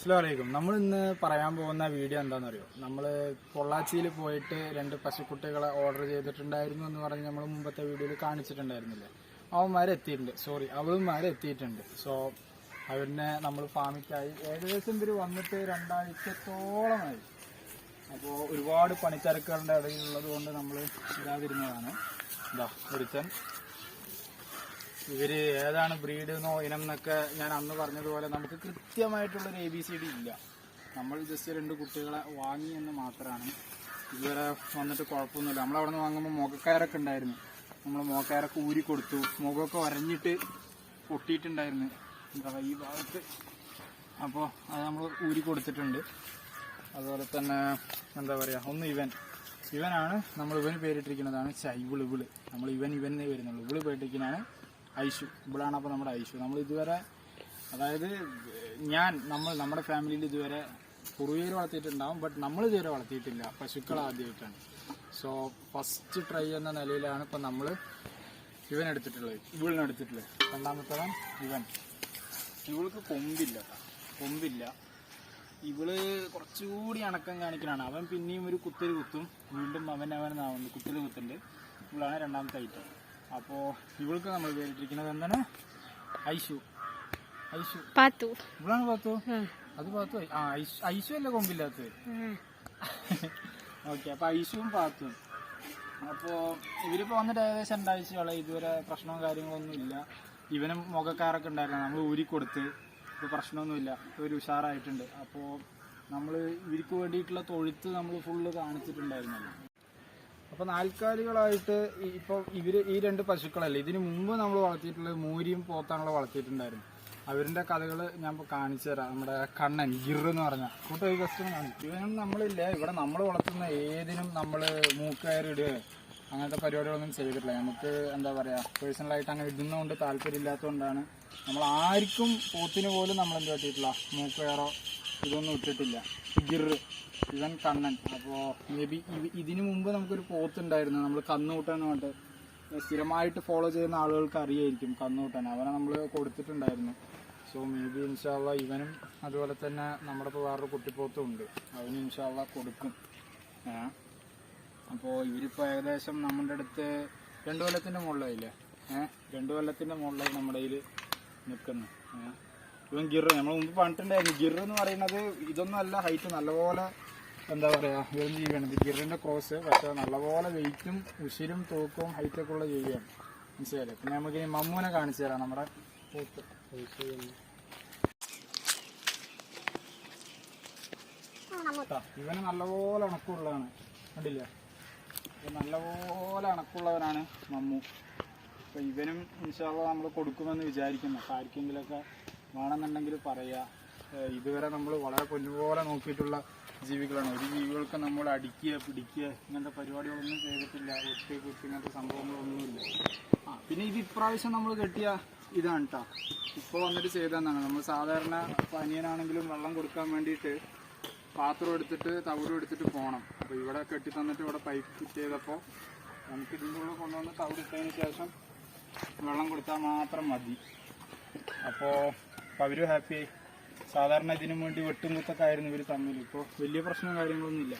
അസ്സലാമലൈക്കും നമ്മൾ ഇന്ന് പറയാൻ പോകുന്ന വീഡിയോ എന്താണെന്നറിയോ? നമ്മൾ പൊള്ളാച്ചിയിൽ പോയിട്ട് രണ്ട് പശുക്കുട്ടികളെ ഓർഡർ ചെയ്തിട്ടുണ്ടായിരുന്നു എന്ന് പറഞ്ഞ് നമ്മൾ മുമ്പത്തെ വീഡിയോയിൽ കാണിച്ചിട്ടുണ്ടായിരുന്നില്ലേ? അവന്മാരെ എത്തിയിട്ടുണ്ട്. സോറി അവളുമാരെ എത്തിയിട്ടുണ്ട്. സോ അവരിനെ നമ്മൾ ഫാമിക്കായി ഏകദേശം ഇവർ വന്നിട്ട് രണ്ടാഴ്ചത്തോളമായി. അപ്പോൾ ഒരുപാട് പണിത്തിരക്കുകളുടെ ഇടയിലുള്ളത് കൊണ്ട് നമ്മൾ ഇടാതിരുന്നതാണ് ഇതാ ഒരുത്തൻ. ഇവർ ഏതാണ് ബ്രീഡ് എന്നോ ഇനം എന്നൊക്കെ ഞാൻ അന്ന് പറഞ്ഞതുപോലെ നമുക്ക് കൃത്യമായിട്ടുള്ളൊരു എ ബി സി ഡി ഇല്ല. നമ്മൾ ജസ്റ്റ് രണ്ട് കുട്ടികളെ വാങ്ങി എന്ന് മാത്രമാണ് ഇതുവരെ വന്നിട്ട് കുഴപ്പമൊന്നുമില്ല. നമ്മൾ അവിടെ നിന്ന് വാങ്ങുമ്പോൾ മുഖക്കാരൊക്കെ ഉണ്ടായിരുന്നു. നമ്മൾ മുഖക്കാരൊക്കെ ഊരി കൊടുത്തു. മുഖമൊക്കെ വരഞ്ഞിട്ട് പൊട്ടിയിട്ടുണ്ടായിരുന്നു. എന്താ ഈ ഭാഗത്ത്. അപ്പോൾ അത് നമ്മൾ ഊരി കൊടുത്തിട്ടുണ്ട്. അതുപോലെ തന്നെ എന്താ പറയുക ഒന്ന് ഇവൻ. ഇവനാണ് നമ്മൾ ഇവന് പേരിട്ടിരിക്കുന്നതാണ് ചൈവിൾ ഇവിൾ നമ്മൾ ഇവൻ ഇവനെ വരുന്നുള്ളൂ. ഇവിൾ പേരിട്ടിരിക്കുന്നതാണ് ഐഷു ഇവിടാണ് അപ്പോൾ നമ്മുടെ ഐഷു നമ്മൾ ഇതുവരെ അതായത് ഞാൻ നമ്മൾ നമ്മുടെ ഫാമിലിയിൽ ഇതുവരെ കുറുവേര് വളർത്തിയിട്ടുണ്ടാവും ബട്ട് നമ്മൾ ഇതുവരെ വളർത്തിയിട്ടില്ല. പശുക്കൾ ആദ്യമായിട്ടാണ്. സോ ഫസ്റ്റ് ട്രൈ എന്ന നിലയിലാണ് ഇപ്പം നമ്മൾ ഇവൻ എടുത്തിട്ടുള്ളത്. ഇവിളിനെ എടുത്തിട്ടുള്ളത്. രണ്ടാമത്തവൻ ഇവൻ. ഇവൾക്ക് കൊമ്പില്ല. കൊമ്പില്ല. ഇവൾ കുറച്ചുകൂടി അണക്കം കാണിക്കണാണ് അവൻ പിന്നെയും ഒരു കുത്തൽ കുത്തും. വീണ്ടും അവൻ അവൻ കുത്തൽ. കുത്തുണ്ട് ഇവളാണ് രണ്ടാമത്തെ ഐറ്റം അപ്പോൾ ഇവൾക്ക് നമ്മൾ പേരിട്ടിരിക്കുന്നത് എന്താണ്? ഐശു. ഐശു. പാത്തു. ഇവളാണ് പാത്തു? അത് പാത്തു ആ ഐശു അല്ല കൊമ്പില്ലാത്തത്. ഓക്കെ അപ്പൊ ഐശുവും പാത്തും. അപ്പോ ഇവരിപ്പോ വന്നിട്ട് ഏകദേശം രണ്ടാഴ്ചയോളം ഇതുവരെ പ്രശ്നവും കാര്യങ്ങളൊന്നും ഇല്ല. ഇവനും മുഖക്കാരൊക്കെ ഉണ്ടായിരുന്നു. നമ്മൾ ഊരി കൊടുത്ത്. ഇപ്പൊ പ്രശ്നമൊന്നുമില്ല ഒരു ഉഷാറായിട്ടുണ്ട്. അപ്പോ നമ്മൾ ഇവർക്ക് വേണ്ടിയിട്ടുള്ള തൊഴുത്ത് നമ്മൾ ഫുള്ള് കാണിച്ചിട്ടുണ്ടായിരുന്നല്ലോ. അപ്പൊ നാൽക്കാലികളായിട്ട് ഇപ്പൊ ഇവർ ഈ രണ്ട് പശുക്കളല്ലേ? ഇതിന് മുമ്പ് നമ്മൾ വളർത്തിയിട്ടുള്ളത് മൂരിയും പോത്താണല്ലോ വളർത്തിയിട്ടുണ്ടായിരുന്നു അവരുടെ കഥകൾ ഞാൻ ഇപ്പൊ കാണിച്ചു തരാം. നമ്മുടെ കണ്ണൻ ഗിർ എന്ന് പറഞ്ഞ. കൂട്ടുകാരി കസ്റ്റമർ കാണിച്ചു നമ്മളില്ല? ഇവിടെ നമ്മൾ വളർത്തുന്ന ഏതിനും നമ്മൾ മൂക്കയറിടുക അങ്ങനത്തെ പരിപാടികളൊന്നും ചെയ്തിട്ടില്ല. നമുക്ക് എന്താ പറയാ പേഴ്സണലായിട്ട് അങ്ങനെ ഇടുന്നതുകൊണ്ട് താല്പര്യമില്ലാത്തതുകൊണ്ടാണ്. നമ്മൾ ആർക്കും പോത്തിന് പോലും നമ്മൾ എന്ത് പറ്റിയിട്ടില്ല മൂക്കയറോ ഇതൊന്നും ഇട്ടിട്ടില്ല. ഗിറ് ഇവൻ കണ്ണൻ. അപ്പോൾ മേ ബി ഇതിനു മുമ്പ് നമുക്കൊരു പോത്തുണ്ടായിരുന്നു നമ്മൾ കന്നുകൂട്ടാൻ കൊണ്ട് സ്ഥിരമായിട്ട് ഫോളോ ചെയ്യുന്ന ആളുകൾക്ക് അറിയായിരിക്കും കന്നുകൂട്ടാൻ. അവനെ നമ്മൾ കൊടുത്തിട്ടുണ്ടായിരുന്നു. സോ മേ ബി ഇൻഷാല്ല ഇവനും അതുപോലെ തന്നെ നമ്മുടെ ഇപ്പോൾ വേറൊരു കുട്ടിപ്പോത്തും ഉണ്ട്. അവന് ഇൻഷാല്ല കൊടുക്കും. അപ്പോൾ ഇവരിപ്പോൾ ഏകദേശം നമ്മുടെ അടുത്ത് രണ്ട് കൊല്ലത്തിന്റെ മുകളിലായില്ലേ? ഏഹ് രണ്ട് കൊല്ലത്തിന്റെ മുകളിലായി നമ്മുടെ കയ്യിൽ നിൽക്കുന്നു. ഏഹ് ഇവൻ ഗിറ് നമ്മൾ മുമ്പ് പറഞ്ഞിട്ടുണ്ടായിരുന്നു. ഗിർ എന്ന് പറയുന്നത് ഇതൊന്നും അല്ല ഹൈറ്റ് നല്ലപോലെ എന്താ പറയുക ഇവൻ ജീവിയാണ്. ഇത് ഗിറിന്റെ ക്രോസ് പക്ഷേ നല്ലപോലെ വെയിറ്റും ഉശിരും തൂക്കവും ഹൈറ്റൊക്കെ ഉള്ള ജീവിയാണ്. മനസ്സിലായില്ലേ? പിന്നെ നമുക്ക് ഈ മമ്മൂനെ കാണിച്ചു തരാം നമ്മുടെ പോത്ത് ഇവന് നല്ലപോലെ അണക്കുള്ളതാണ്. കണ്ടില്ല? നല്ലപോലെ അണക്കുള്ളവനാണ് മമ്മു. അപ്പോൾ ഇവനും ഇൻഷാള്ള നമ്മൾ കൊടുക്കുമെന്ന് വിചാരിക്കുന്നു. അപ്പോൾ ആർക്കെങ്കിലുമൊക്കെ വേണമെന്നുണ്ടെങ്കിൽ പറയുക ഇതുവരെ നമ്മൾ വളരെ പൊന്നുപോലെ നോക്കിയിട്ടുള്ള ജീവികളാണ്. ഒരു ജീവികൾക്ക് നമ്മൾ അടിക്കുക പിടിക്കുക ഇങ്ങനത്തെ പരിപാടികളൊന്നും ചെയ്തിട്ടില്ല. ഒട്ടി കുത്തി ഇങ്ങനത്തെ സംഭവങ്ങളൊന്നുമില്ല. ആ പിന്നെ ഇത് ഇപ്രാവശ്യം നമ്മൾ കെട്ടിയ ഇതാണ് കേട്ടോ ഇപ്പോൾ വന്നിട്ട് ചെയ്തതെന്നാണ്. നമ്മൾ സാധാരണ പനിയനാണെങ്കിലും വെള്ളം കൊടുക്കാൻ വേണ്ടിയിട്ട് പാത്രം എടുത്തിട്ട് തവിടും എടുത്തിട്ട് പോകണം അപ്പോൾ ഇവിടെ കെട്ടി തന്നിട്ട് ഇവിടെ പൈപ്പ് ഫിറ്റ് ചെയ്തപ്പോൾ നമുക്ക് ഇതിന്റെ ഉള്ളിൽ കൊണ്ടുവന്ന് തവിടിട്ടതിന് ശേഷം വെള്ളം കൊടുത്താൽ മാത്രം മതി. അപ്പോൾ അവരും ഹാപ്പിയായി സാധാരണ ഇതിനു വേണ്ടി വെട്ടും കുത്തൊക്കെ ആയിരുന്നു ഇവർ തമ്മിൽ ഇപ്പോൾ വലിയ പ്രശ്നവും കാര്യങ്ങളൊന്നും ഇല്ല.